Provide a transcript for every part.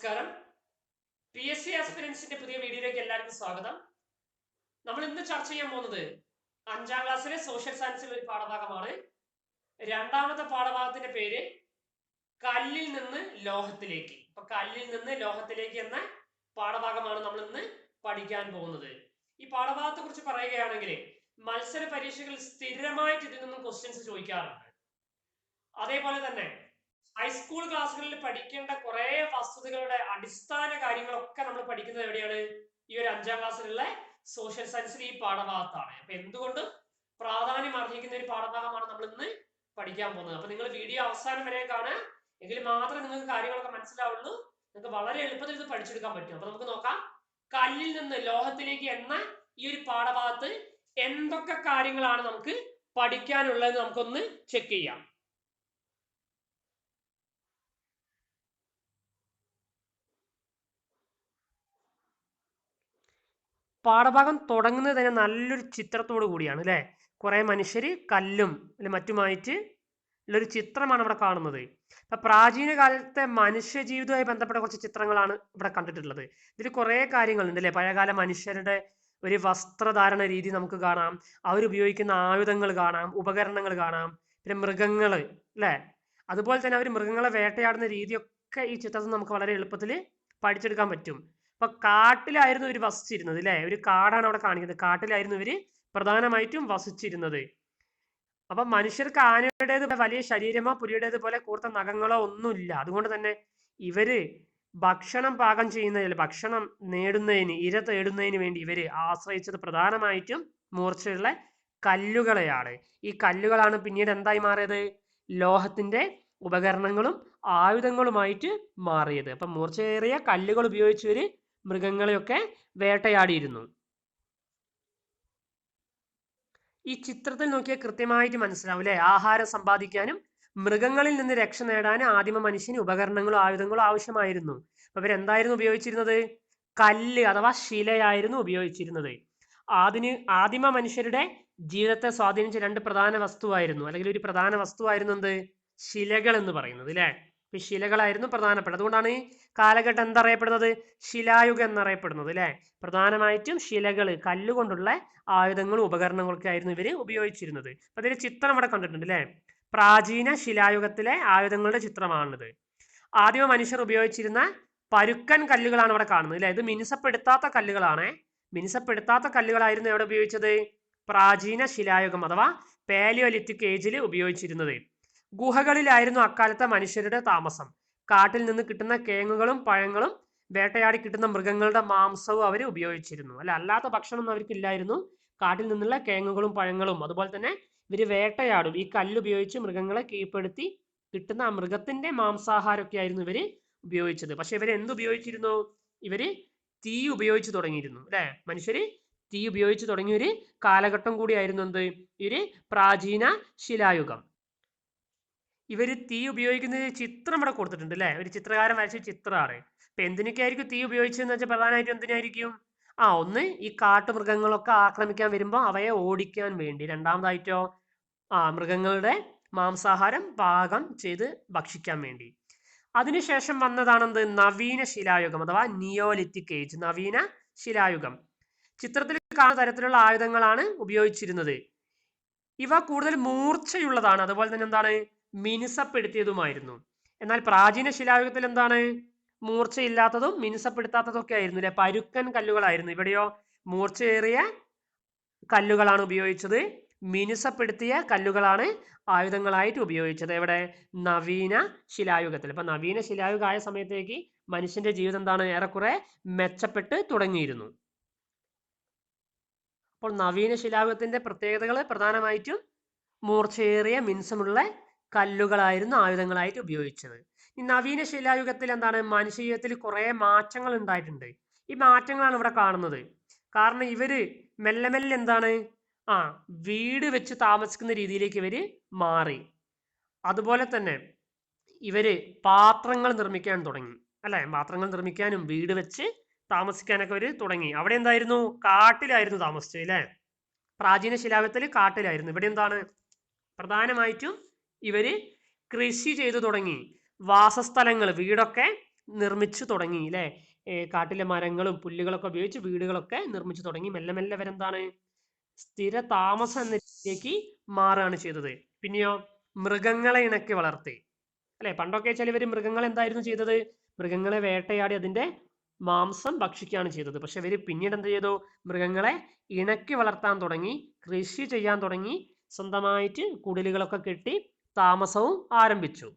നമസ്കാരം. P S C ആസ്പിരൻസിന്റെ പുതിയ വീഡിയോയിലേക്ക് എല്ലാവർക്കും സ്വാഗതം. നമ്മൾ ഇന്ന് ചർച്ച ചെയ്യാൻ പോകുന്നത് അഞ്ചാം ക്ലാസ്സിലെ സോഷ്യൽ സയൻസിലെ ഒരു പാഠഭാഗമാണ്. രണ്ടാമത്തെ പാഠഭാഗത്തിന്റെ പേര് കല്ലിൽ നിന്ന് ലോഹത്തിലേക്ക്. അപ്പൊ കല്ലിൽ നിന്ന് ലോഹത്തിലേക്ക് എന്ന പാഠഭാഗമാണ് നമ്മൾ ഇന്ന് പഠിക്കാൻ പോകുന്നത്. ഈ പാഠഭാഗത്തെ കുറിച്ച് പറയുകയാണെങ്കിൽ മത്സര പരീക്ഷകൾ സ്ഥിരമായിട്ട് ഇതിൽ നിന്നും ക്വസ്റ്റ്യൻസ് ചോദിക്കാറുണ്ട്. അതേപോലെ തന്നെ ഹൈസ്കൂൾ ക്ലാസ്സുകളിൽ പഠിക്കേണ്ട കുറെ വസ്തുതകളുടെ അടിസ്ഥാന കാര്യങ്ങളൊക്കെ നമ്മൾ പഠിക്കുന്നത് എവിടെയാണ്? ഈ ഒരു അഞ്ചാം ക്ലാസ്സിലുള്ള സോഷ്യൽ സയൻസിൽ ഈ പാഠഭാഗത്താണ്. അപ്പൊ എന്തുകൊണ്ടും പ്രാധാന്യം അർഹിക്കുന്ന ഒരു പാഠഭാഗമാണ് നമ്മൾ ഇന്ന് പഠിക്കാൻ പോകുന്നത്. അപ്പൊ നിങ്ങൾ വീഡിയോ അവസാനം വരെ കാണുക. എങ്കിൽ മാത്രമേ നിങ്ങൾക്ക് കാര്യങ്ങളൊക്കെ മനസ്സിലാവുള്ളൂ. നിങ്ങൾക്ക് വളരെ എളുപ്പത്തിൽ ഇത് പഠിച്ചെടുക്കാൻ പറ്റും. അപ്പൊ നമുക്ക് നോക്കാം. കല്ലിൽ നിന്ന് ലോഹത്തിലേക്ക് എന്ന ഈ ഒരു പാഠഭാഗത്ത് എന്തൊക്കെ കാര്യങ്ങളാണ് നമുക്ക് പഠിക്കാനുള്ളതെന്ന് നമുക്കൊന്ന് ചെക്ക് ചെയ്യാം. പാഠഭാഗം തുടങ്ങുന്നത് തന്നെ നല്ലൊരു ചിത്രത്തോടു കൂടിയാണ് അല്ലേ? കുറെ മനുഷ്യർ കല്ലും അല്ലെ മറ്റുമായിട്ട് ഉള്ളൊരു ചിത്രമാണ് ഇവിടെ കാണുന്നത്. അപ്പൊ പ്രാചീന കാലത്തെ മനുഷ്യ ജീവിതവുമായി ബന്ധപ്പെട്ട കുറച്ച് ചിത്രങ്ങളാണ് ഇവിടെ കണ്ടിട്ടുള്ളത്. ഇതിൽ കുറെ കാര്യങ്ങളുണ്ട് അല്ലെ? പഴയകാല മനുഷ്യരുടെ ഒരു വസ്ത്രധാരണ രീതി നമുക്ക് കാണാം അവരുപയോഗിക്കുന്ന ആയുധങ്ങൾ കാണാം ഉപകരണങ്ങൾ കാണാം പിന്നെ മൃഗങ്ങൾ അല്ലേ? അതുപോലെ തന്നെ അവർ മൃഗങ്ങളെ വേട്ടയാടുന്ന രീതിയൊക്കെ ഈ ചിത്രത്തിൽ നമുക്ക് വളരെ എളുപ്പത്തിൽ പഠിച്ചെടുക്കാൻ പറ്റും. അപ്പൊ കാട്ടിലായിരുന്നു ഇവർ വസിച്ചിരുന്നത് അല്ലെ ഒരു കാടാണ് അവിടെ കാണിക്കുന്നത്. കാട്ടിലായിരുന്നു ഇവർ പ്രധാനമായിട്ടും വസിച്ചിരുന്നത്. അപ്പൊ മനുഷ്യർക്ക് ആനയുടേത് വലിയ ശരീരമോ പുലിയുടേത് പോലെ കൂർത്ത നഖങ്ങളോ ഒന്നുമില്ല. അതുകൊണ്ട് തന്നെ ഇവർ ഭക്ഷണം പാകം ചെയ്യുന്നതിൽ ഭക്ഷണം നേടുന്നതിന് ഇര തേടുന്നതിന് വേണ്ടി ഇവർ ആശ്രയിച്ചത് പ്രധാനമായിട്ടും മൂർച്ചയുള്ള കല്ലുകളെയാണ്. ഈ കല്ലുകളാണ് പിന്നീട് എന്തായി മാറിയത്? ലോഹത്തിന്റെ ഉപകരണങ്ങളും ആയുധങ്ങളുമായിട്ട് മാറിയത്. അപ്പൊ മൂർച്ചയേറിയ കല്ലുകൾ ഉപയോഗിച്ച് ഇവർ മൃഗങ്ങളെയൊക്കെ വേട്ടയാടിയിരുന്നു. ഈ ചിത്രത്തിൽ നോക്കിയാൽ കൃത്യമായിട്ട് മനസ്സിലാവും അല്ലെ? ആഹാരം സമ്പാദിക്കാനും മൃഗങ്ങളിൽ നിന്ന് രക്ഷ നേടാനും ആദിമ മനുഷ്യന് ഉപകരണങ്ങളും ആയുധങ്ങളും ആവശ്യമായിരുന്നു. അപ്പൊ ഇവരെന്തായിരുന്നു ഉപയോഗിച്ചിരുന്നത്? കല്ല് അഥവാ ശിലയായിരുന്നു ഉപയോഗിച്ചിരുന്നത്. ആദിന് ആദിമ മനുഷ്യരുടെ ജീവിതത്തെ സ്വാധീനിച്ച രണ്ട് പ്രധാന വസ്തുവായിരുന്നു. അല്ലെങ്കിൽ ഒരു പ്രധാന വസ്തുവായിരുന്നു എന്ത്? ശിലകൾ എന്ന് പറയുന്നത് അല്ലെ? ശിലകളായിരുന്നു പ്രധാനപ്പെട്ടത്. അതുകൊണ്ടാണ് ഈ കാലഘട്ടം എന്തറിയപ്പെടുന്നത്? ശിലായുഗം എന്നറിയപ്പെടുന്നത് അല്ലേ? പ്രധാനമായിട്ടും ശിലകൾ കല്ലുകൊണ്ടുള്ള ആയുധങ്ങളും ഉപകരണങ്ങളൊക്കെ ആയിരുന്നു ഇവർ ഉപയോഗിച്ചിരുന്നത്. അപ്പം ചിത്രം ഇവിടെ കണ്ടിട്ടുണ്ട് അല്ലേ? പ്രാചീന ശിലായുഗത്തിലെ ആയുധങ്ങളുടെ ചിത്രമാണിത്. ആദ്യമ മനുഷ്യർ ഉപയോഗിച്ചിരുന്ന പരുക്കൻ കല്ലുകളാണ് ഇവിടെ കാണുന്നത് അല്ലേ? ഇത് മിനുസപ്പെടുത്താത്ത കല്ലുകളാണ്. മിനുസപ്പെടുത്താത്ത കല്ലുകളായിരുന്നു എവിടെ ഉപയോഗിച്ചത്? പ്രാചീന ശിലായുഗം അഥവാ പാലിയോലിത്തിക് ഏജിൽ ഉപയോഗിച്ചിരുന്നത്. ഗുഹകളിലായിരുന്നു അക്കാലത്തെ മനുഷ്യരുടെ താമസം. കാട്ടിൽ നിന്ന് കിട്ടുന്ന കേങ്ങുകളും പഴങ്ങളും വേട്ടയാടി കിട്ടുന്ന മൃഗങ്ങളുടെ മാംസവും അവർ ഉപയോഗിച്ചിരുന്നു. അല്ല അല്ലാത്ത ഭക്ഷണമൊന്നും അവർക്കില്ലായിരുന്നു കാട്ടിൽ നിന്നുള്ള കേങ്ങുകളും പഴങ്ങളും. അതുപോലെ തന്നെ ഇവർ വേട്ടയാടും. ഈ കല്ലുപയോഗിച്ച് മൃഗങ്ങളെ കീഴ്പ്പെടുത്തി കിട്ടുന്ന ആ മൃഗത്തിന്റെ മാംസാഹാരമൊക്കെ ആയിരുന്നു ഇവർ ഉപയോഗിച്ചത്. പക്ഷെ ഇവർ എന്തുപയോഗിച്ചിരുന്നു ഇവർ തീ ഉപയോഗിച്ച് തുടങ്ങിയിരുന്നു. അല്ലെ? മനുഷ്യര് തീ ഉപയോഗിച്ച് തുടങ്ങിയ ഒരു കാലഘട്ടം കൂടിയായിരുന്നു എന്ത്? ഇവർ പ്രാചീന ശിലായുഗം. ഇവർ തീ ഉപയോഗിക്കുന്ന ചിത്രം ഇവിടെ കൊടുത്തിട്ടുണ്ട് അല്ലേ ഒരു ചിത്രകാരൻ വരച്ച ചിത്രമാണ്. ഇപ്പൊ എന്തിനൊക്കെയായിരിക്കും തീ ഉപയോഗിച്ചതെന്ന് വെച്ചാൽ പ്രധാനമായിട്ടും എന്തിനായിരിക്കും? ആ ഒന്ന് ഈ കാട്ടുമൃഗങ്ങളൊക്കെ ആക്രമിക്കാൻ വരുമ്പോൾ അവയെ ഓടിക്കാൻ വേണ്ടി. രണ്ടാമതായിട്ടോ ആ മൃഗങ്ങളുടെ മാംസാഹാരം പാകം ചെയ്ത് ഭക്ഷിക്കാൻ വേണ്ടി. അതിനുശേഷം വന്നതാണെന്ത്? നവീന ശിലായുഗം അഥവാ നിയോലിത്തിക് ഏജ്. നവീന ശിലായുഗം. ചിത്രത്തിൽ കാണുന്ന തരത്തിലുള്ള ആയുധങ്ങളാണ് ഉപയോഗിച്ചിരുന്നത്. ഇവ കൂടുതൽ മൂർച്ചയുള്ളതാണ്. അതുപോലെ തന്നെ എന്താണ്? മിനുസപ്പെടുത്തിയതുമായിരുന്നു. എന്നാൽ പ്രാചീന ശിലായുഗത്തിൽ എന്താണ്? മൂർച്ചയില്ലാത്തതും മിനുസപ്പെടുത്താത്തതും ഒക്കെ ആയിരുന്നു അല്ലെ? പരുക്കൻ കല്ലുകളായിരുന്നു. ഇവിടെയോ മൂർച്ചയേറിയ കല്ലുകളാണ് ഉപയോഗിച്ചത്. മിനുസപ്പെടുത്തിയ കല്ലുകളാണ് ആയുധങ്ങളായിട്ട് ഉപയോഗിച്ചത്. എവിടെ? നവീന ശിലായുഗത്തിൽ. അപ്പൊ നവീന ശിലായുഗമായ സമയത്തേക്ക് മനുഷ്യന്റെ ജീവിതം എന്താണ്? ഏറെക്കുറെ മെച്ചപ്പെട്ട് തുടങ്ങിയിരുന്നു. അപ്പോൾ നവീന ശിലായുഗത്തിന്റെ പ്രത്യേകതകൾ പ്രധാനമായിട്ടും മൂർച്ചയേറിയ മിനുസമുള്ള കല്ലുകളായിരുന്നു ആയുധങ്ങളായിട്ട് ഉപയോഗിച്ചത്. ഈ നവീന ശിലായുഗത്തിൽ എന്താണ്? മനുഷ്യ ജീവിതത്തിൽ കുറെ മാറ്റങ്ങൾ ഉണ്ടായിട്ടുണ്ട്. ഈ മാറ്റങ്ങളാണ് ഇവിടെ കാണുന്നത്. കാരണം ഇവർ മെല്ലെ മെല്ലെ എന്താണ്? ആ വീട് വെച്ച് താമസിക്കുന്ന രീതിയിലേക്ക് ഇവർ മാറി. അതുപോലെ തന്നെ ഇവർ പാത്രങ്ങൾ നിർമ്മിക്കാൻ തുടങ്ങി. അല്ലെ? പാത്രങ്ങൾ നിർമ്മിക്കാനും വീട് വെച്ച് താമസിക്കാനൊക്കെ ഇവർ തുടങ്ങി. അവിടെ എന്തായിരുന്നു? കാട്ടിലായിരുന്നു താമസിച്ചത് അല്ലെ? പ്രാചീന ശിലായുഗത്തിൽ കാട്ടിലായിരുന്നു. ഇവിടെ എന്താണ്? പ്രധാനമായിട്ടും ഇവർ കൃഷി ചെയ്തു തുടങ്ങി. വാസസ്ഥലങ്ങൾ വീടൊക്കെ നിർമ്മിച്ചു തുടങ്ങി അല്ലേ കാട്ടിലെ മരങ്ങളും പുല്ലുകളൊക്കെ ഉപയോഗിച്ച് വീടുകളൊക്കെ നിർമ്മിച്ചു തുടങ്ങി. മെല്ലെ മെല്ലെ അവരെന്താണ് സ്ഥിര താമസം എന്ന രീതിയിലേക്ക് മാറുകയാണ് ചെയ്തത്. പിന്നെയോ മൃഗങ്ങളെ ഇണക്കി വളർത്തി. അല്ലെ? പണ്ടൊക്കെ വെച്ചാൽ ഇവർ മൃഗങ്ങൾ എന്തായിരുന്നു ചെയ്തത്? മൃഗങ്ങളെ വേട്ടയാടി അതിന്റെ മാംസം ഭക്ഷിക്കുകയാണ് ചെയ്തത്. പക്ഷെ ഇവർ പിന്നീട് എന്ത് ചെയ്തു? മൃഗങ്ങളെ ഇണക്കി വളർത്താൻ തുടങ്ങി കൃഷി ചെയ്യാൻ തുടങ്ങി. സ്വന്തമായിട്ട് കുടിലുകളൊക്കെ കെട്ടി താമസവും ആരംഭിച്ചു.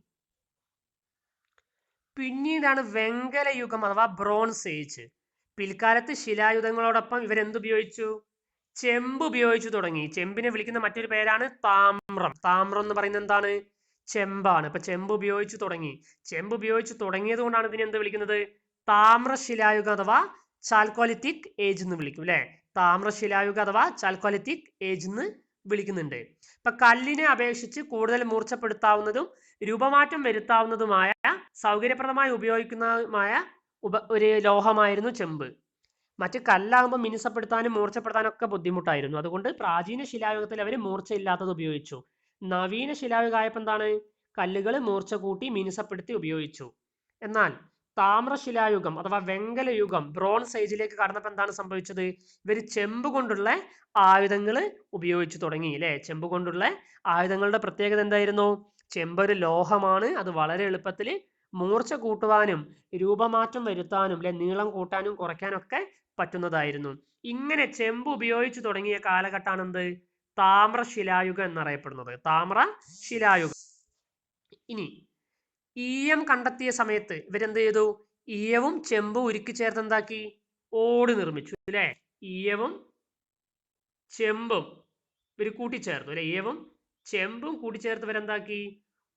പിന്നീടാണ് വെങ്കല യുഗം അഥവാ ബ്രോൺസ് ഏജ് പിൽക്കാലത്ത് ശിലായുധങ്ങളോടൊപ്പം ഇവരെന്തുപയോഗിച്ചു ചെമ്പ് ഉപയോഗിച്ചു തുടങ്ങി. ചെമ്പിനെ വിളിക്കുന്ന മറ്റൊരു പേരാണ് താമ്രം. താമ്രം എന്ന് പറയുന്നത് എന്താണ്? ചെമ്പാണ്. ഇപ്പൊ ചെമ്പ് ഉപയോഗിച്ചു തുടങ്ങി. ചെമ്പ് ഉപയോഗിച്ചു തുടങ്ങിയത് കൊണ്ടാണ് ഇതിനെ എന്ത് വിളിക്കുന്നത്? താമ്രശിലായുഗം അഥവാ ചാൽക്കോലിത്തിക് ഏജ് എന്ന് വിളിക്കും അല്ലെ? താമ്രശിലായുഗം അഥവാ ചാൽക്കോലിത്തിക് ഏജ് എന്ന് വിളിക്കുന്നുണ്ട്. ഇപ്പൊ കല്ലിനെ അപേക്ഷിച്ച് കൂടുതൽ മൂർച്ചപ്പെടുത്താവുന്നതും രൂപമാറ്റം വരുത്താവുന്നതുമായ സൗകര്യപ്രദമായി ഉപയോഗിക്കുന്നതുമായ ഉപ ഒരു ലോഹമായിരുന്നു ചെമ്പ്. മറ്റ് കല്ലാകുമ്പോൾ മിനുസപ്പെടുത്താനും മൂർച്ചപ്പെടുത്താനും ഒക്കെ ബുദ്ധിമുട്ടായിരുന്നു. അതുകൊണ്ട് പ്രാചീന ശിലായുഗത്തിൽ അവർ മൂർച്ചയില്ലാത്തത് ഉപയോഗിച്ചു. നവീന ശിലായുഗമായപ്പോൾ എന്താണ്? കല്ലുകൾ മൂർച്ച കൂട്ടി മിനുസപ്പെടുത്തി ഉപയോഗിച്ചു. എന്നാൽ താമ്രശിലായുഗം അഥവാ വെങ്കലയുഗം ബ്രോൺസ് ഏജിലേക്ക് കടന്നപ്പോൾ എന്താണ് സംഭവിച്ചത്? ഇവർ ചെമ്പ് കൊണ്ടുള്ള ആയുധങ്ങൾ ഉപയോഗിച്ചു തുടങ്ങി അല്ലെ ചെമ്പ് കൊണ്ടുള്ള ആയുധങ്ങളുടെ പ്രത്യേകത എന്തായിരുന്നു? ചെമ്പ് ഒരു ലോഹമാണ് അത് വളരെ എളുപ്പത്തിൽ മൂർച്ച കൂട്ടുവാനും രൂപമാറ്റം വരുത്താനും അല്ലെ നീളം കൂട്ടാനും കുറയ്ക്കാനും ഒക്കെ പറ്റുന്നതായിരുന്നു. ഇങ്ങനെ ചെമ്പ് ഉപയോഗിച്ചു തുടങ്ങിയ കാലഘട്ടമാണ് എന്ത്? താമ്രശിലായുഗം എന്നറിയപ്പെടുന്നത്. താമ്ര ശിലായുഗം ഇനി ഈയം കണ്ടെത്തിയ സമയത്ത് ഇവരെന്ത് ചെയ്തു? ഈയവും ചെമ്പും ഉരുക്കി ചേർത്ത് എന്താക്കി? ഓട് നിർമ്മിച്ചു അല്ലേ? ഈയവും ചെമ്പും ഇവർ കൂട്ടിച്ചേർത്തു അല്ലെ? ഈയവും ചെമ്പും കൂട്ടിച്ചേർത്ത് ഇവരെന്താക്കി?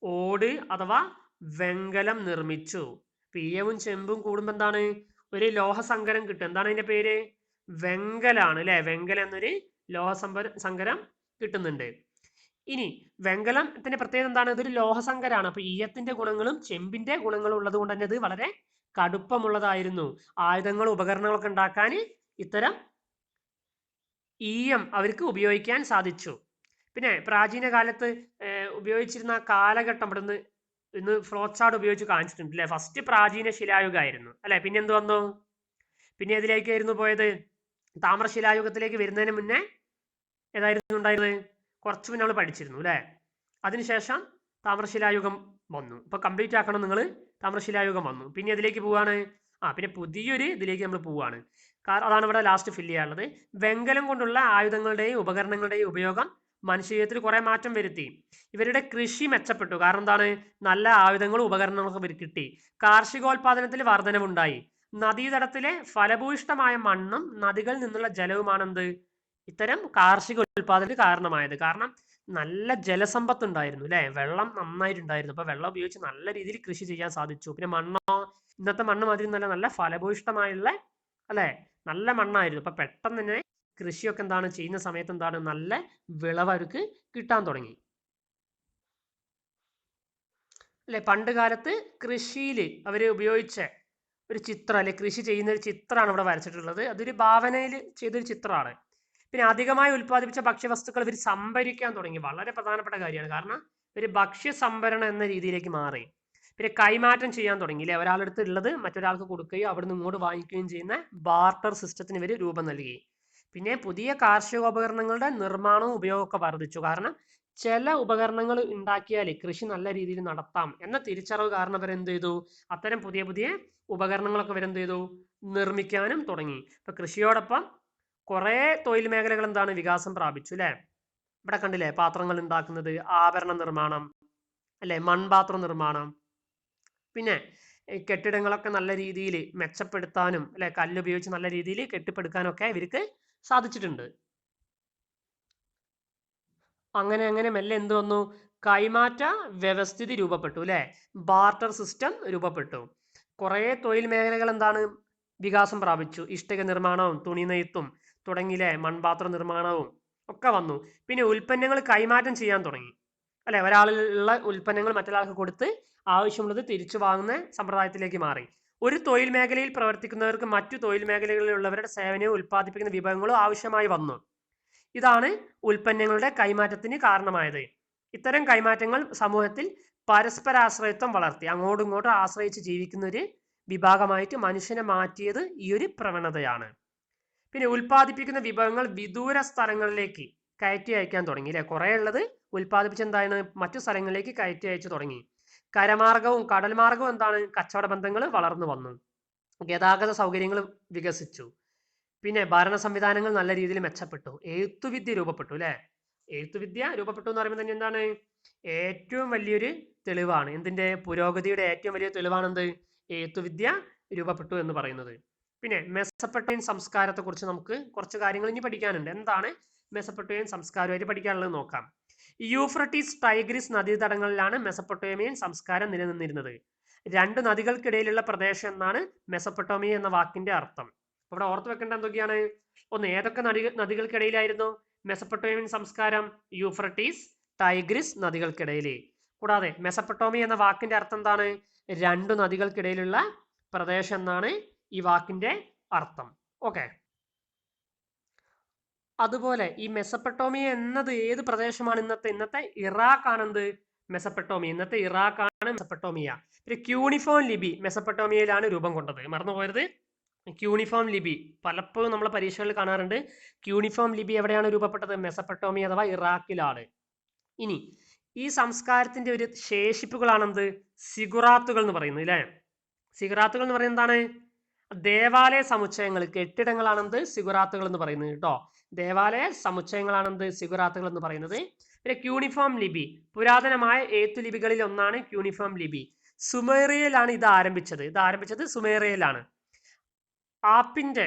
ഓട് അഥവാ വെങ്കലം നിർമ്മിച്ചു. ഈയവും ചെമ്പും കൂടുമ്പോ എന്താണ്? ഒരു ലോഹസങ്കരം കിട്ടും. എന്താണ് അതിന്റെ പേര്? വെങ്കലാണ് അല്ലെ? വെങ്കലം എന്നൊരു ലോഹസമ്പ സങ്കരം കിട്ടുന്നുണ്ട്. ഇനി വെങ്കലത്തിന്റെ പ്രത്യേകത എന്താണ്? ഇതൊരു ലോഹസങ്കരാണ്. അപ്പൊ ഈയത്തിന്റെ ഗുണങ്ങളും ചെമ്പിന്റെ ഗുണങ്ങളും ഉള്ളത് കൊണ്ട് തന്നെ ഇത് വളരെ കടുപ്പമുള്ളതായിരുന്നു. ആയുധങ്ങളും ഉപകരണങ്ങളൊക്കെ ഉണ്ടാക്കാൻ ഇത്തരം ഈയം അവർക്ക് ഉപയോഗിക്കാൻ സാധിച്ചു. പിന്നെ പ്രാചീന കാലത്ത് ഉപയോഗിച്ചിരുന്ന കാലഘട്ടം ഇവിടുന്ന് ഇന്ന് ഫ്ലോച്ചാർഡ് ഉപയോഗിച്ച് കാണിച്ചിട്ടുണ്ട് അല്ലെ? ഫസ്റ്റ് പ്രാചീന ശിലായുഗമായിരുന്നു അല്ലെ? പിന്നെ എന്ത് വന്നു? പിന്നെ ഏതിലേക്കായിരുന്നു പോയത്? താമ്രശിലായുഗത്തിലേക്ക് വരുന്നതിന് മുന്നേ ഏതായിരുന്നു ഉണ്ടായിരുന്നത്? കുറച്ച് മുന്നേ നമ്മൾ പഠിച്ചിരുന്നു അല്ലേ അതിനുശേഷം താമ്രശിലായുഗം വന്നു. ഇപ്പൊ കംപ്ലീറ്റ് ആക്കണം നിങ്ങൾ താമ്രശിലായുഗം വന്നു. പിന്നെ ഇതിലേക്ക് പോവാണ്. ആ പിന്നെ പുതിയൊരു ഇതിലേക്ക് നമ്മൾ പോവാണ്. കാരണം അതാണ് ഇവിടെ ലാസ്റ്റ് ഫില്ല് ചെയ്യാനുള്ളത്. വെങ്കലം കൊണ്ടുള്ള ആയുധങ്ങളുടെയും ഉപകരണങ്ങളുടെയും ഉപയോഗം മനുഷ്യജീവിതത്തിൽ കുറെ മാറ്റം വരുത്തി. ഇവരുടെ കൃഷി മെച്ചപ്പെട്ടു. കാരണം എന്താണ്? നല്ല ആയുധങ്ങളും ഉപകരണങ്ങളൊക്കെ ഇവർ കിട്ടി. കാർഷികോൽപാദനത്തിൽ വർധനവുണ്ടായി. നദീതടത്തിലെ ഫലഭൂയിഷ്ടമായ മണ്ണും നദികളിൽ നിന്നുള്ള ജലവുമാണ് എന്ത് ഇത്തരം കാർഷിക ഉൽപാദനത്തിന് കാരണമായത്. കാരണം നല്ല ജലസമ്പത്ത് ഉണ്ടായിരുന്നു അല്ലെ? വെള്ളം നന്നായിട്ടുണ്ടായിരുന്നു. അപ്പൊ വെള്ളം ഉപയോഗിച്ച് നല്ല രീതിയിൽ കൃഷി ചെയ്യാൻ സാധിച്ചു. പിന്നെ മണ്ണോ ഇന്നത്തെ മണ്ണ് മാതിരി നല്ല നല്ല ഫലഭൂയിഷ്ടമായുള്ള അല്ലെ? നല്ല മണ്ണായിരുന്നു. അപ്പൊ പെട്ടെന്ന് തന്നെ കൃഷിയൊക്കെ എന്താണ് ചെയ്യുന്ന സമയത്ത് എന്താണ് നല്ല വിളവ് അവർക്ക് കിട്ടാൻ തുടങ്ങി. അല്ലെ? പണ്ട് കാലത്ത് കൃഷിയിൽ അവർ ഉപയോഗിച്ച ഒരു ചിത്രം അല്ലെ? കൃഷി ചെയ്യുന്ന ഒരു ചിത്രമാണ് ഇവിടെ വരച്ചിട്ടുള്ളത്. അതൊരു ഭാവനയിൽ ചെയ്തൊരു ചിത്രമാണ്. പിന്നെ അധികമായി ഉൽപ്പാദിപ്പിച്ച ഭക്ഷ്യവസ്തുക്കൾ ഇവർ സംഭരിക്കാൻ തുടങ്ങി. വളരെ പ്രധാനപ്പെട്ട കാര്യമാണ്. കാരണം ഒരു ഭക്ഷ്യ സംഭരണം എന്ന രീതിയിലേക്ക് മാറി. പിന്നെ കൈമാറ്റം ചെയ്യാൻ തുടങ്ങി. അല്ലെ ഒരാളെടുത്ത് ഉള്ളത് മറ്റൊരാൾക്ക് കൊടുക്കുകയും അവിടുന്ന് ഇങ്ങോട്ട് വാങ്ങിക്കുകയും ചെയ്യുന്ന ബാർട്ടർ സിസ്റ്റത്തിന് ഇവർ രൂപം നൽകി. പിന്നെ പുതിയ കാർഷികോപകരണങ്ങളുടെ നിർമ്മാണവും ഉപയോഗമൊക്കെ വർദ്ധിച്ചു. കാരണം ചില ഉപകരണങ്ങൾ ഉണ്ടാക്കിയാൽ കൃഷി നല്ല രീതിയിൽ നടത്താം എന്ന തിരിച്ചറിവ് കാരണം ഇവർ എന്ത് ചെയ്തു? അത്തരം പുതിയ പുതിയ ഉപകരണങ്ങളൊക്കെ അവരെന്ത് ചെയ്തു? നിർമ്മിക്കാനും തുടങ്ങി. ഇപ്പൊ കൃഷിയോടൊപ്പം കുറേ തൊഴിൽ മേഖലകൾ എന്താണ് വികാസം പ്രാപിച്ചു അല്ലെ ഇവിടെ കണ്ടില്ലേ പാത്രങ്ങൾ ഉണ്ടാക്കുന്നത് ആഭരണ നിർമ്മാണം അല്ലെ മൺപാത്ര നിർമ്മാണം. പിന്നെ കെട്ടിടങ്ങളൊക്കെ നല്ല രീതിയിൽ മെച്ചപ്പെടുത്താനും അല്ലെ കല്ലുപയോഗിച്ച് നല്ല രീതിയിൽ കെട്ടിപ്പടുക്കാനൊക്കെ ഇവർക്ക് സാധിച്ചിട്ടുണ്ട്. അങ്ങനെ അങ്ങനെ മെല്ലെ എന്ത് വന്നു? കൈമാറ്റ വ്യവസ്ഥിതി രൂപപ്പെട്ടു അല്ലെ ബാർട്ടർ സിസ്റ്റം രൂപപ്പെട്ടു. കുറേ തൊഴിൽ മേഖലകൾ എന്താണ് വികാസം പ്രാപിച്ചു? ഇഷ്ടിക നിർമ്മാണവും തുണി നെയ്ത്തും തുടങ്ങിയില്ലേ? മൺപാത്ര നിർമ്മാണവും ഒക്കെ വന്നു. പിന്നെ ഉൽപ്പന്നങ്ങൾ കൈമാറ്റം ചെയ്യാൻ തുടങ്ങി. അല്ലെ? ഒരാളിലുള്ള ഉൽപ്പന്നങ്ങൾ മറ്റൊരാൾക്ക് കൊടുത്ത് ആവശ്യമുള്ളത് തിരിച്ചു വാങ്ങുന്ന സമ്പ്രദായത്തിലേക്ക് മാറി. ഒരു തൊഴിൽ മേഖലയിൽ പ്രവർത്തിക്കുന്നവർക്ക് മറ്റു തൊഴിൽ മേഖലകളിലുള്ളവരുടെ സേവനവും ഉൽപ്പാദിപ്പിക്കുന്ന വിഭവങ്ങളും ആവശ്യമായി വന്നു. ഇതാണ് ഉൽപ്പന്നങ്ങളുടെ കൈമാറ്റത്തിന് കാരണമായത്. ഇത്തരം കൈമാറ്റങ്ങൾ സമൂഹത്തിൽ പരസ്പരാശ്രയത്വം വളർത്തി അങ്ങോട്ടും ഇങ്ങോട്ടും ആശ്രയിച്ച് ജീവിക്കുന്ന ഒരു വിഭാഗമായിട്ട് മനുഷ്യനെ മാറ്റിയത് ഈ ഒരു പ്രവണതയാണ്. പിന്നെ ഉൽപ്പാദിപ്പിക്കുന്ന വിഭവങ്ങൾ വിദൂര സ്ഥലങ്ങളിലേക്ക് കയറ്റി അയക്കാൻ തുടങ്ങി അല്ലെ? കുറേ ഉള്ളത് ഉൽപ്പാദിപ്പിച്ച് എന്താണ് മറ്റു സ്ഥലങ്ങളിലേക്ക് കയറ്റി അയച്ചു തുടങ്ങി. കരമാർഗവും കടൽമാർഗവും എന്താണ്? കച്ചവട ബന്ധങ്ങൾ വളർന്നു വന്നു. ഗതാഗത സൗകര്യങ്ങൾ വികസിച്ചു. പിന്നെ ഭരണ സംവിധാനങ്ങൾ നല്ല രീതിയിൽ മെച്ചപ്പെട്ടു. എഴുത്തുവിദ്യ രൂപപ്പെട്ടു അല്ലെ? എഴുത്തുവിദ്യ രൂപപ്പെട്ടു എന്ന് പറയുമ്പോൾ തന്നെ എന്താണ്? ഏറ്റവും വലിയൊരു തെളിവാണ്. എന്തിന്റെ പുരോഗതിയുടെ ഏറ്റവും വലിയ തെളിവാണ് എന്ത് എഴുത്തുവിദ്യ രൂപപ്പെട്ടു എന്ന് പറയുന്നത്. പിന്നെ മെസ്സപ്പെട്ടൈൻ സംസ്കാരത്തെ കുറിച്ച് നമുക്ക് കുറച്ച് കാര്യങ്ങൾ ഇനി പഠിക്കാനുണ്ട്. എന്താണ് മെസ്സപ്പെട്ടോമിയൻ സംസ്കാരമായിട്ട് പഠിക്കാനുള്ളത് നോക്കാം. യൂഫ്രട്ടീസ് ടൈഗ്രിസ് നദീതടങ്ങളിലാണ് മെസ്സപ്പൊട്ടോമിയൻ സംസ്കാരം നിലനിന്നിരുന്നത്. രണ്ട് നദികൾക്കിടയിലുള്ള പ്രദേശം എന്നാണ് മെസ്സപ്പൊട്ടോമിയ എന്ന വാക്കിന്റെ അർത്ഥം. ഇവിടെ ഓർത്ത് വെക്കേണ്ട എന്തൊക്കെയാണ്? ഒന്ന് ഏതൊക്കെ നദി നദികൾക്കിടയിലായിരുന്നു മെസ്സപ്പൊട്ടോമിയൻ സംസ്കാരം? യൂഫ്രട്ടീസ് ടൈഗ്രിസ് നദികൾക്കിടയിൽ കൂടാതെ മെസ്സപ്പൊട്ടോമിയ എന്ന വാക്കിന്റെ അർത്ഥം എന്താണ്? രണ്ടു നദികൾക്കിടയിലുള്ള പ്രദേശം എന്നാണ് ഈ വാക്കിന്റെ അർത്ഥം. ഓക്കെ. അതുപോലെ ഈ മെസപ്പട്ടോമിയ എന്നത് ഏത് പ്രദേശമാണ് ഇന്നത്തെ? ഇന്നത്തെ ഇറാഖ് ആണെന്ത് മെസപ്പട്ടോമിയ. ഇന്നത്തെ ഇറാഖ് ആണ് മെസപ്പട്ടോമിയ. പിന്നെ ക്യൂണിഫോം ലിപി മെസപ്പട്ടോമിയയിലാണ് രൂപം കൊണ്ടത്. മറന്നു പോയത് ക്യൂണിഫോം ലിപി. പലപ്പോഴും നമ്മൾ പരീക്ഷകളിൽ കാണാറുണ്ട്. ക്യൂണിഫോം ലിപി എവിടെയാണ് രൂപപ്പെട്ടത്? മെസപ്പട്ടോമിയ അഥവാ ഇറാഖിലാണ്. ഇനി ഈ സംസ്കാരത്തിന്റെ ഒരു ശേഷിപ്പുകളാണെന്ത്? സിഗുറാത്തുകൾ എന്ന് പറയുന്നത് അല്ലേ സിഗുറാത്തുകൾ എന്ന് പറയുന്നത് എന്താണ്? ദേവാലയ സമുച്ചയങ്ങൾ കെട്ടിടങ്ങളാണെന്ത്? സിഗുറാത്തുകൾ എന്ന് പറയുന്നത് കേട്ടോ. ദേവാലയ സമുച്ചയങ്ങളാണെന്ത്? സിഗുറാത്തുകൾ എന്ന് പറയുന്നത്. പിന്നെ ക്യൂണിഫോം ലിപി. പുരാതനമായ എഴുത്തുലിപികളിൽ ഒന്നാണ് ക്യൂണിഫോം ലിപി. സുമേറിയയിലാണ് ഇത് ആരംഭിച്ചത്. ഇത് ആരംഭിച്ചത് സുമേറിയയിലാണ്. ആപ്പിന്റെ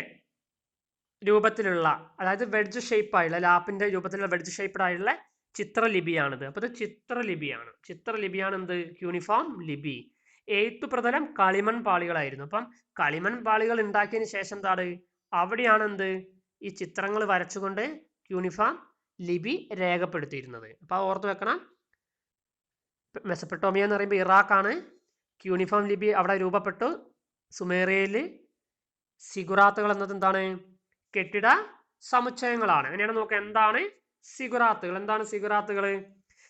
രൂപത്തിലുള്ള അതായത് വെഡ്ജ് ഷേപ്പ് ആയിട്ടുള്ള ലാപ്പിന്റെ രൂപത്തിലുള്ള വെഡ്ജ് ഷേപ്പ്ഡ് ആയുള്ള ചിത്രലിപിയാണിത്. അപ്പൊ ഇത് ചിത്രലിപിയാണ്. ചിത്രലിപിയാണ് എന്ത് ക്യൂണിഫോം ലിപി. എഴുത്തു പ്രതലം കളിമൺ പാളികളായിരുന്നു. അപ്പം കളിമൺ പാളികൾ ഉണ്ടാക്കിയതിന് ശേഷം എന്താണ്? അവിടെയാണ് എന്ത്? ഈ ചിത്രങ്ങൾ വരച്ചുകൊണ്ട് യൂണിഫോം ലിപി രേഖപ്പെടുത്തിയിരുന്നത്. അപ്പൊ അത് ഓർത്ത് വെക്കണം. മെസപ്പെട്ടോമിയ എന്ന് പറയുമ്പോൾ ഇറാഖാണ്. യൂണിഫോം ലിപി അവിടെ രൂപപ്പെട്ടു. സുമേറിയയിൽ സിഗുറാത്തുകൾ എന്നത് എന്താണ്? കെട്ടിട സമുച്ചയങ്ങളാണ്. അങ്ങനെയാണ് നോക്കുക. എന്താണ്? സിഗുറാത്തുകൾ. എന്താണ് സിഗുറാത്തുകൾ?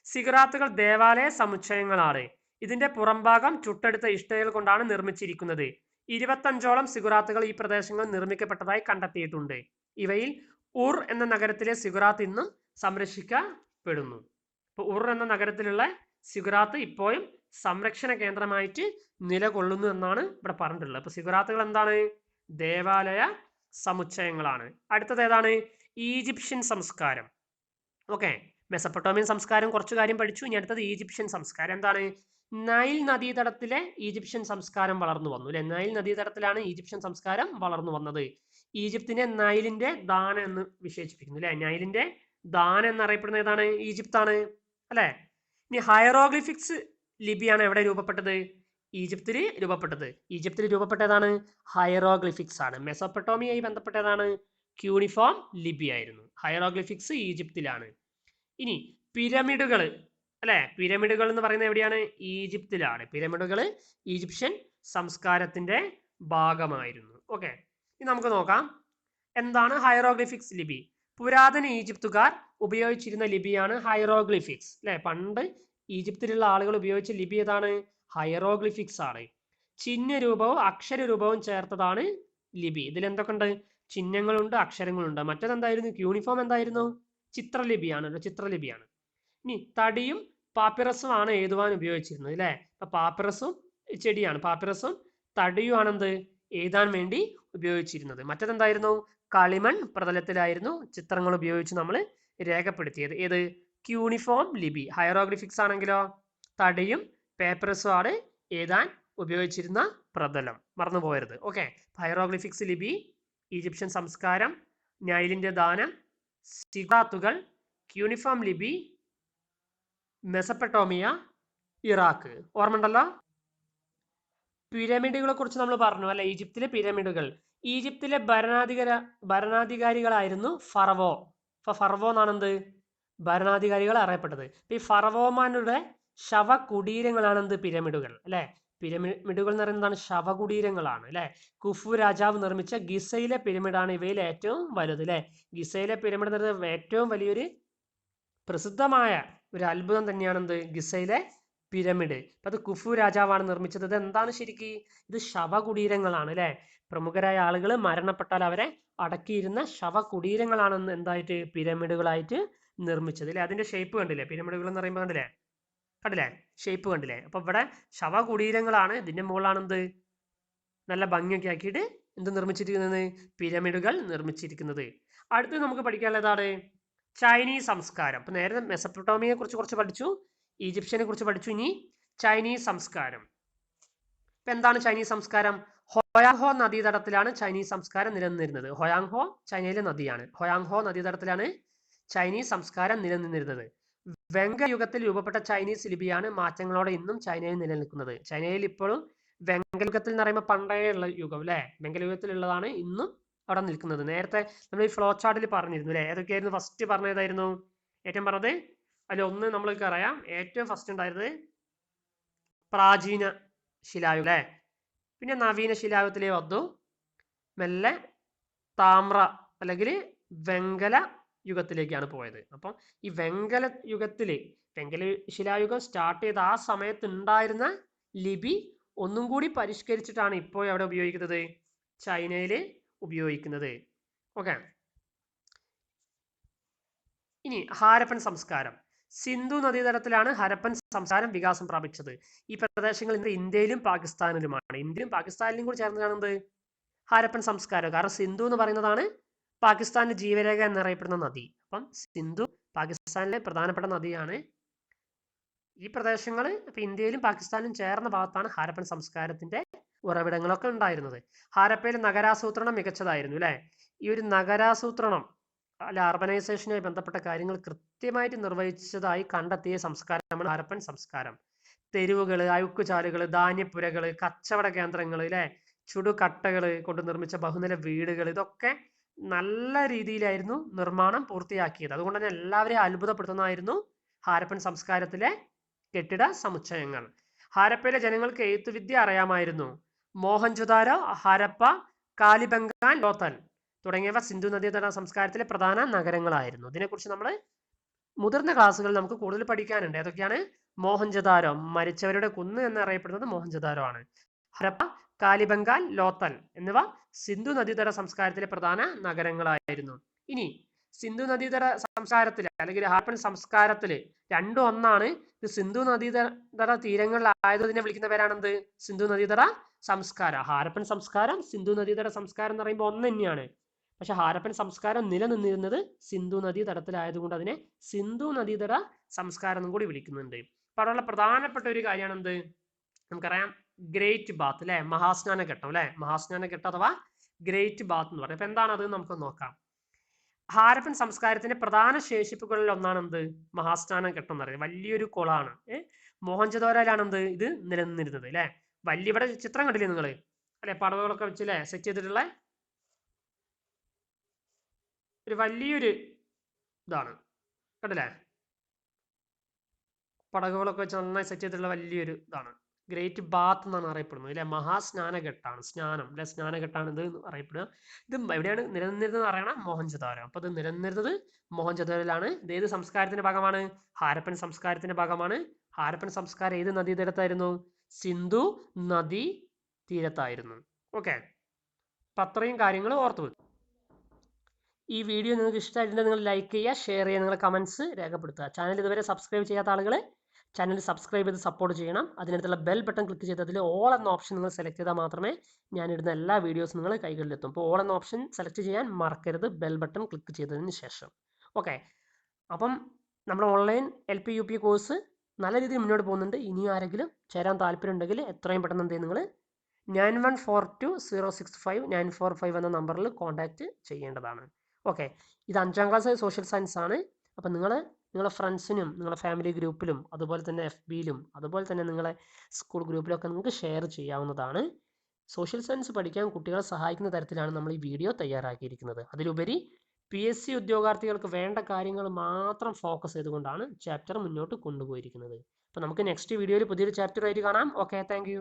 സിഗുറാത്തുകൾ ദേവാലയ സമുച്ചയങ്ങളാണ്. ഇതിന്റെ പുറംഭാഗം ചുട്ടെടുത്ത ഇഷ്ടകൾ കൊണ്ടാണ് നിർമ്മിച്ചിരിക്കുന്നത്. ഇരുപത്തഞ്ചോളം സിഗുറാത്തുകൾ ഈ പ്രദേശങ്ങളിൽ നിർമ്മിക്കപ്പെട്ടതായി കണ്ടെത്തിയിട്ടുണ്ട്. ഇവയിൽ ഉർ എന്ന നഗരത്തിലെ സിഗുറാത്ത് ഇന്നും സംരക്ഷിക്കപ്പെടുന്നു. അപ്പോൾ ഉർ എന്ന നഗരത്തിലുള്ള സിഗുറാത്ത് ഇപ്പോഴും സംരക്ഷണ കേന്ദ്രമായിട്ട് നിലകൊള്ളുന്നു എന്നാണ് ഇവിടെ പറഞ്ഞിട്ടുള്ളത്. അപ്പൊ സിഗുറാത്തുകൾ എന്താണ്? ദേവാലയ സമുച്ചയങ്ങളാണ്. അടുത്തത് ഏതാണ്? ഈജിപ്ഷ്യൻ സംസ്കാരം. ഓക്കെ. മെസപ്പൊട്ടോമിയൻ സംസ്കാരം കുറച്ച് കാര്യം പഠിച്ചു. ഇനി അടുത്തത് ഈജിപ്ഷ്യൻ സംസ്കാരം. എന്താണ്? നൈൽ നദീതടത്തിലെ ഈജിപ്ഷ്യൻ സംസ്കാരം വളർന്നു വന്നു അല്ലെ? നൈൽ നദീതടത്തിലാണ് ഈജിപ്ഷ്യൻ സംസ്കാരം വളർന്നു വന്നത്. ഈജിപ്തിനെ നൈലിന്റെ ദാന എന്ന് വിശേഷിപ്പിക്കുന്നു അല്ലെ? നൈലിന്റെ ദാന എന്നറിയപ്പെടുന്ന ഏതാണ്? ഈജിപ്താണ് അല്ലെ? ഇനി ഹയറോഗ്ലിഫിക്സ് ലിപിയാണ് എവിടെ രൂപപ്പെട്ടത്? ഈജിപ്തിൽ രൂപപ്പെട്ടത്. ഈജിപ്തിൽ രൂപപ്പെട്ടതാണ് ഹയറോഗ്ലിഫിക്സ് ആണ്. മെസോപ്പട്ടോമിയായി ബന്ധപ്പെട്ടതാണ് ക്യൂണിഫോം ലിപി ആയിരുന്നു ഹയറോഗ്ലിഫിക്സ് ഈജിപ്തിലാണ്. ഇനി പിരമിഡുകൾ അല്ലെ? പിരമിഡുകൾ എന്ന് പറയുന്നത് എവിടെയാണ്? ഈജിപ്തിലാണ്. പിരമിഡുകൾ ഈജിപ്ഷ്യൻ സംസ്കാരത്തിന്റെ ഭാഗമായിരുന്നു. ഓക്കെ ഇനി നമുക്ക് നോക്കാം. എന്താണ് ഹൈറോഗ്ലിഫിക്സ് ലിപി? പുരാതന ഈജിപ്തുകാർ ഉപയോഗിച്ചിരുന്ന ലിപിയാണ് ഹൈറോഗ്ലിഫിക്സ് അല്ലെ? പണ്ട് ഈജിപ്തിലുള്ള ആളുകൾ ഉപയോഗിച്ച ലിപി ഏതാണ്? ഹൈറോഗ്ലിഫിക്സ് ആണ്. ചിഹ്ന രൂപവും അക്ഷര രൂപവും ചേർത്തതാണ് ലിപി. ഇതിൽ എന്തൊക്കെയുണ്ട് ചിഹ്നങ്ങളുണ്ട് അക്ഷരങ്ങളുണ്ട്. മറ്റേത് എന്തായിരുന്നു യൂണിഫോം എന്തായിരുന്നു? ചിത്രലിപിയാണ്. ചിത്രലിപിയാണ്. ഇനി തടിയും പാപ്പിറസും ആണ് എഴുതുവാൻ ഉപയോഗിച്ചിരുന്നത് അല്ലേ? അപ്പൊ പാപ്പിറസും ചെടിയാണ്. പാപ്പിറസും തടിയുമാണ് എന്ത്? എഴുതാൻ വേണ്ടി ഉപയോഗിച്ചിരുന്നത്. മറ്റതെന്തായിരുന്നു? കളിമൺ പ്രതലത്തിലായിരുന്നു ചിത്രങ്ങൾ ഉപയോഗിച്ച് നമ്മൾ രേഖപ്പെടുത്തിയത്. ഏത്? ക്യൂണിഫോം ലിപി. ഹൈറോഗ്ലിഫിക്സ് ആണെങ്കിലോ? തടിയും പേപ്പറസും ആണ് എഴുതാൻ ഉപയോഗിച്ചിരുന്ന പ്രതലം. മറന്നു പോകരുത് ഓക്കെ ഹൈറോഗ്ലിഫിക്സ് ലിപി ഈജിപ്ഷ്യൻ സംസ്കാരം നൈലിന്റെ ദാനം സിഗാത്തുകൾ ക്യൂണിഫോം ലിപി മെസപ്പെട്ടോമിയ ഇറാഖ്. ഓർമ്മണ്ടല്ലോ പിരമിഡുകളെ കുറിച്ച് നമ്മൾ പറഞ്ഞു അല്ലെ? ഈജിപ്തിലെ പിരമിഡുകൾ. ഈജിപ്തിലെ ഭരണാധികാര ഭരണാധികാരികളായിരുന്നു ഫറവോ. അപ്പൊ ഫറവോ എന്നാണ് എന്ത് ഭരണാധികാരികൾ അറിയപ്പെട്ടത് ഈ ഫറവോമാരുടെ ശവ കുടീരങ്ങളാണ് എന്ത് പിരമിഡുകൾ അല്ലെ? പിരമിഡുകൾ എന്ന് പറയുന്നതാണ് ശവകുടീരങ്ങളാണ് അല്ലെ? കുഫു രാജാവ് നിർമ്മിച്ച ഗിസയിലെ പിരമിഡാണ് ഇവയിൽ ഏറ്റവും വലുത് അല്ലെ? ഗിസയിലെ പിരമിഡ് എന്ന് പറയുന്നത് ഏറ്റവും വലിയൊരു പ്രസിദ്ധമായ ഒരു അത്ഭുതം തന്നെയാണ് എന്ത് ഗിസയിലെ പിരമിഡ്. അത് കുഫു രാജാവാണ് നിർമ്മിച്ചത്. ഇത് എന്താണ് ശരിക്ക്? ഇത് ശവകുടീരങ്ങളാണ് അല്ലെ പ്രമുഖരായ ആളുകൾ മരണപ്പെട്ടാൽ അവരെ അടക്കിയിരുന്ന ശവകുടീരങ്ങളാണ് ഇന്ന് എന്തായിട്ട്? പിരമിഡുകളായിട്ട് നിർമ്മിച്ചത് അല്ലെ അതിന്റെ ഷേപ്പ് കണ്ടില്ലേ? പിരമിഡുകൾ എന്ന് പറയുമ്പോൾ കണ്ടില്ലേ? കണ്ടില്ലേ? ഷേപ്പ് കണ്ടില്ലേ? അപ്പൊ ഇവിടെ ശവകുടീരങ്ങളാണ്. ഇതിന്റെ മുകളിലാണ് എന്ത് നല്ല ഭംഗിയൊക്കെ ആക്കിയിട്ട് എന്ത് നിർമ്മിച്ചിരിക്കുന്നത്? പിരമിഡുകൾ നിർമ്മിച്ചിരിക്കുന്നത്. അടുത്ത് നമുക്ക് പഠിക്കാനുള്ളതാണ് ചൈനീസ് സംസ്കാരം. അപ്പൊ നേരത്തെ മെസപ്പൊട്ടോമിയെ കുറിച്ച് കുറച്ച് പഠിച്ചു. ഈജിപ്ഷ്യനെ കുറിച്ച് പഠിച്ചു ഇനി ചൈനീസ് സംസ്കാരം. ഇപ്പൊ എന്താണ് ചൈനീസ് സംസ്കാരം? ഹൊയാങ്ഹോ നദീതടത്തിലാണ് ചൈനീസ് സംസ്കാരം നിലനിന്നിരുന്നത്. ഹൊയാങ്ഹോ ചൈനയിലെ നദിയാണ്. ഹൊയാങ്ഹോ നദീതടത്തിലാണ് ചൈനീസ് സംസ്കാരം നിലനിന്നിരുന്നത്. വെങ്കയുഗത്തിൽ രൂപപ്പെട്ട ചൈനീസ് ലിപിയാണ് മാറ്റങ്ങളോടെ ഇന്നും ചൈനയിൽ നിലനിൽക്കുന്നത്. ചൈനയിൽ ഇപ്പോഴും വെങ്കലുഗത്തിൽ എന്ന് പറയുമ്പോൾ പണ്ടേ ഉള്ള യുഗം അല്ലെ? വെങ്കലുഗത്തിലുള്ളതാണ് ഇന്നും അവിടെ നിൽക്കുന്നത്. നേരത്തെ നമ്മൾ ഈ ഫ്ലോ ചാർട്ടിൽ പറഞ്ഞിരുന്നു അല്ലേ? ഏതൊക്കെയായിരുന്നു ഫസ്റ്റ് പറഞ്ഞതായിരുന്നു? ഏറ്റവും പറഞ്ഞത്? അതിൽ ഒന്ന് നമ്മൾക്ക് അറിയാം. ഏറ്റവും ഫസ്റ്റ് ഉണ്ടായിരുന്നത് പ്രാചീന ശിലായു അല്ലേ? പിന്നെ നവീന ശിലായുഗത്തിലേ വന്നു മെല്ലെ താമ്ര അല്ലെങ്കിൽ വെങ്കല യുഗത്തിലേക്കാണ് പോയത്. അപ്പം ഈ വെങ്കല യുഗത്തിൽ വെങ്കല ശിലായുഗം സ്റ്റാർട്ട് ചെയ്ത ആ സമയത്ത് ഉണ്ടായിരുന്ന ലിപി ഒന്നും കൂടി പരിഷ്കരിച്ചിട്ടാണ് ഇപ്പോൾ അവിടെ ഉപയോഗിക്കുന്നത്. ചൈനയിൽ ഉപയോഗിക്കുന്നത്. ഓക്കെ ഇനി ഹാരപ്പൻ സംസ്കാരം. സിന്ധു നദീതടത്തിലാണ് ഹരപ്പൻ സംസ്കാരം വികാസം പ്രാപിച്ചത്. ഈ പ്രദേശങ്ങൾ ഇന്ന് ഇന്ത്യയിലും പാകിസ്ഥാനിലുമാണ്. ഇന്ത്യയും പാകിസ്ഥാനിലും കൂടി ചേർന്നതാണ് എന്ത്? ഹാരപ്പൻ സംസ്കാരം. കാരണം സിന്ധു എന്ന് പറയുന്നതാണ് പാകിസ്ഥാനിലെ ജീവരേഖ എന്നറിയപ്പെടുന്ന നദി. അപ്പം സിന്ധു പാകിസ്ഥാനിലെ പ്രധാനപ്പെട്ട നദിയാണ്. ഈ പ്രദേശങ്ങൾ ഇപ്പൊ ഇന്ത്യയിലും പാകിസ്ഥാനിലും ചേർന്ന ഭാഗത്താണ് ഹാരപ്പൻ സംസ്കാരത്തിന്റെ ഉറവിടങ്ങളൊക്കെ ഉണ്ടായിരുന്നത്. ഹാരപ്പയിൽ നഗരാസൂത്രണം മികച്ചതായിരുന്നു അല്ലേ ഈ ഒരു നഗരാസൂത്രണം അല്ല അർബനൈസേഷനുമായി ബന്ധപ്പെട്ട കാര്യങ്ങൾ കൃത്യമായിട്ട് നിർവഹിച്ചതായി കണ്ടെത്തിയ സംസ്കാരമാണ് ഹാരപ്പൻ സംസ്കാരം. തെരുവുകൾ അഴുക്കുചാലുകൾ ധാന്യപ്പുരകൾ കച്ചവട കേന്ദ്രങ്ങൾ അല്ലെ ചുടുകട്ടകൾ കൊണ്ട് നിർമ്മിച്ച ബഹുനില വീടുകൾ ഇതൊക്കെ നല്ല രീതിയിലായിരുന്നു നിർമ്മാണം പൂർത്തിയാക്കിയത്. അതുകൊണ്ട് തന്നെ എല്ലാവരെയും അത്ഭുതപ്പെടുത്തുന്നതായിരുന്നു ഹാരപ്പൻ സംസ്കാരത്തിലെ കെട്ടിട സമുച്ചയങ്ങൾ. ഹാരപ്പയിലെ ജനങ്ങൾക്ക് എഴുത്തുവിദ്യ അറിയാമായിരുന്നു. മോഹൻജുദാരോ ഹാരപ്പ കാലിബംഗാൻ ലോത്തൻ തുടങ്ങിയവ സിന്ധു നദീതട സംസ്കാരത്തിലെ പ്രധാന നഗരങ്ങളായിരുന്നു. ഇതിനെക്കുറിച്ച് നമ്മൾ മുതിർന്ന ക്ലാസ്സുകളിൽ നമുക്ക് കൂടുതൽ പഠിക്കാനുണ്ട്. ഏതൊക്കെയാണ്? മോഹൻജദാരോ മരിച്ചവരുടെ കുന്ന് എന്നറിയപ്പെടുന്നത് മോഹൻജദാരോ ആണ്. ഹരപ്പ കാലിബംഗാൽ ലോത്തൽ എന്നിവ സിന്ധു നദീതട സംസ്കാരത്തിലെ പ്രധാന നഗരങ്ങളായിരുന്നു. ഇനി സിന്ധു നദീതര സംസ്കാരത്തിൽ അല്ലെങ്കിൽ ഹാപ്പൻ സംസ്കാരത്തിൽ രണ്ടും ഒന്നാണ്. ഇത് സിന്ധു നദീതട തീരങ്ങളിലായതിനെ വിളിക്കുന്ന പേരാണെന്ത്? സിന്ധു നദീതര സംസ്കാരം. ഹാരപ്പൻ സംസ്കാരം സിന്ധു നദീതര സംസ്കാരം എന്ന് പറയുമ്പോൾ ഒന്ന് തന്നെയാണ്. പക്ഷെ ഹാരപ്പൻ സംസ്കാരം നിലനിന്നിരുന്നത് സിന്ധു നദീ തടത്തിലായതുകൊണ്ട് അതിനെ സിന്ധു നദീതര സംസ്കാരം എന്നും കൂടി വിളിക്കുന്നുണ്ട്. അപ്പൊ അവിടെയുള്ള പ്രധാനപ്പെട്ട ഒരു കാര്യമാണ് എന്ത് നമുക്കറിയാം ഗ്രേറ്റ് ബാത്ത് അല്ലെ മഹാസ്നാന ഘട്ടം അല്ലെ മഹാസ്നാന ഘട്ടം അഥവാ ഗ്രേറ്റ് ബാത്ത് എന്ന് പറയുന്നത് അപ്പൊ എന്താണ് അത് നമുക്ക് നോക്കാം. ഹാരപ്പൻ സംസ്കാരത്തിന്റെ പ്രധാന ശേഷിപ്പുകളിൽ ഒന്നാണ് എന്ത് മഹാസ്ഥാനം ഘട്ടം എന്ന് പറയുന്നത് വലിയൊരു കുളമാണ്. ഏഹ് മോഹൻജദോരയിലാണ് എന്ത് ഇത് നിലനിന്നിരുന്നത് അല്ലെ? വലിയ ഇവിടെ ചിത്രം കണ്ടില്ലേ നിങ്ങൾ അല്ലെ? പടവുകളൊക്കെ വെച്ച് അല്ലെ സെറ്റ് ചെയ്തിട്ടുള്ള? ഒരു വലിയൊരു ഇതാണ്. കണ്ടില്ലേ? പടകുകളൊക്കെ വെച്ച് നന്നായി സെറ്റ് ചെയ്തിട്ടുള്ള വലിയൊരു ഇതാണ്. ഗ്രേറ്റ് ബാത്ത് എന്നാണ് അറിയപ്പെടുന്നത് അല്ലെ? മഹാസ്നാനഘട്ടാണ് സ്നാനം അല്ലെ? സ്നാനഘട്ടാണ് ഇത് അറിയപ്പെടുക. ഇത് എവിടെയാണ് നിരന്നിരുന്നത് അറിയണം? മോഹൻജദാരോ അപ്പൊ ഇത് നിരന്നിരുന്നത് മോഹൻജദാരോയിലാണ് ഇത് ഏത് സംസ്കാരത്തിന്റെ ഭാഗമാണ്? ഹാരപ്പൻ സംസ്കാരത്തിന്റെ ഭാഗമാണ്. ഹാരപ്പൻ സംസ്കാരം ഏത് നദീതീരത്തായിരുന്നു സിന്ധു നദി തീരത്തായിരുന്നു. ഓക്കെ അപ്പൊ അത്രയും കാര്യങ്ങൾ ഓർത്തു വെക്കും. ഈ വീഡിയോ നിങ്ങൾക്ക് ഇഷ്ടമായിട്ടുണ്ടെങ്കിൽ നിങ്ങൾ ലൈക്ക് ചെയ്യുക ഷെയർ ചെയ്യുക നിങ്ങളുടെ കമൻസ് രേഖപ്പെടുത്തുക. ചാനൽ ഇതുവരെ സബ്സ്ക്രൈബ് ചെയ്യാത്ത ആളുകൾ ചാനൽ സബ്സ്ക്രൈബ് ചെയ്ത് സപ്പോർട്ട് ചെയ്യണം. അതിനടുത്തുള്ള ബെൽ ബട്ടൺ ക്ലിക്ക് ചെയ്ത് അതിൽ ഓൾ എന്ന ഓപ്ഷൻ നിങ്ങൾ സെലക്ട് ചെയ്താൽ മാത്രമേ ഞാൻ ഇടുന്ന എല്ലാ വീഡിയോസും നിങ്ങൾ കൈകളിലെത്തും. അപ്പോൾ ഓൾ എന്ന ഓപ്ഷൻ സെലക്ട് ചെയ്യാൻ മറക്കരുത്. ബെൽ ബട്ടൺ ക്ലിക്ക് ചെയ്തതിന് ശേഷം. ഓക്കെ അപ്പം നമ്മൾ online L P U P course നല്ല രീതിയിൽ മുന്നോട്ട് പോകുന്നുണ്ട്. ഇനി ആരെങ്കിലും ചേരാൻ താല്പര്യം ഉണ്ടെങ്കിൽ എത്രയും പെട്ടെന്ന് എന്ത് നിങ്ങൾ nine one four two zero six five nine four five എന്ന നമ്പറിൽ കോൺടാക്റ്റ് ചെയ്യേണ്ടതാണ്. ഓക്കെ ഇത് അഞ്ചാം ക്ലാസ് സോഷ്യൽ സയൻസ് ആണ്. അപ്പം നിങ്ങൾ നിങ്ങളുടെ ഫ്രണ്ട്സിനും നിങ്ങളെ ഫാമിലി ഗ്രൂപ്പിലും അതുപോലെ തന്നെ എഫ് ബിയിലും അതുപോലെ തന്നെ നിങ്ങളെ സ്കൂൾ ഗ്രൂപ്പിലൊക്കെ നിങ്ങൾക്ക് ഷെയർ ചെയ്യാവുന്നതാണ്. സോഷ്യൽ സയൻസ് പഠിക്കാൻ കുട്ടികളെ സഹായിക്കുന്ന തരത്തിലാണ് നമ്മൾ ഈ വീഡിയോ തയ്യാറാക്കിയിരിക്കുന്നത്. അതിലുപരി പി എസ് സി ഉദ്യോഗാർത്ഥികൾക്ക് വേണ്ട കാര്യങ്ങൾ മാത്രം ഫോക്കസ് ചെയ്തുകൊണ്ടാണ് ചാപ്റ്റർ മുന്നോട്ട് കൊണ്ടുപോയിരിക്കുന്നത്. അപ്പോൾ നമുക്ക് നെക്സ്റ്റ് വീഡിയോയിൽ പുതിയൊരു ചാപ്റ്റർ ആയിട്ട് കാണാം. Okay thank